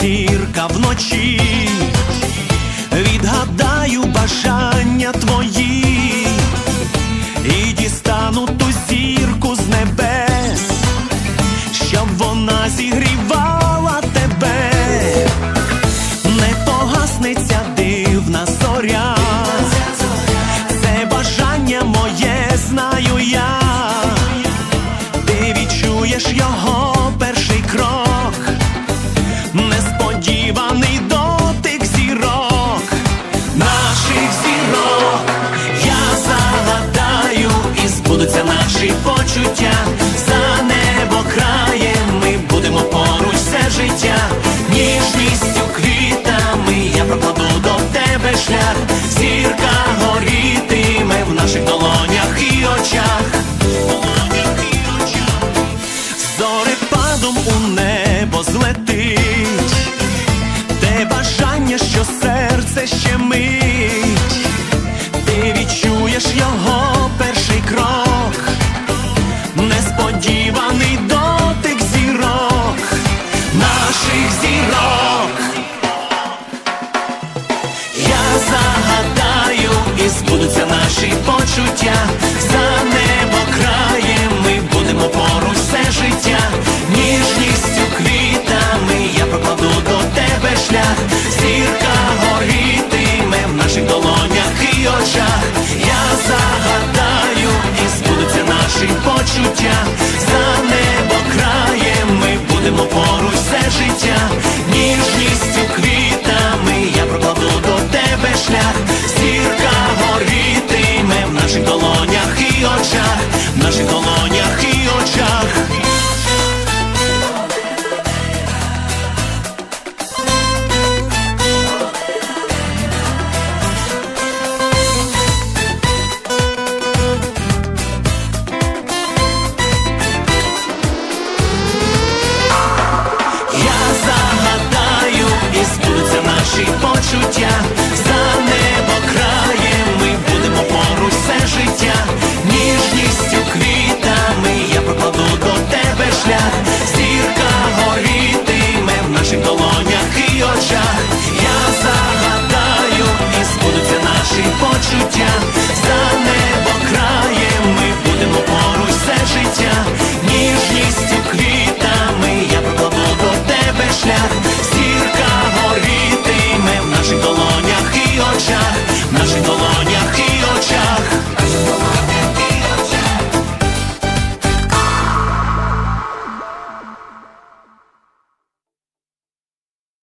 зірка вночі, відгадаю бажання твої і дістану ту зірку з небес, щоб вона зігріла. разом у небо злетить, те бажання, що серце ще мить, ти відчуєш його перший крок, несподіваний дотик зірок, наших зірок. 直播出家。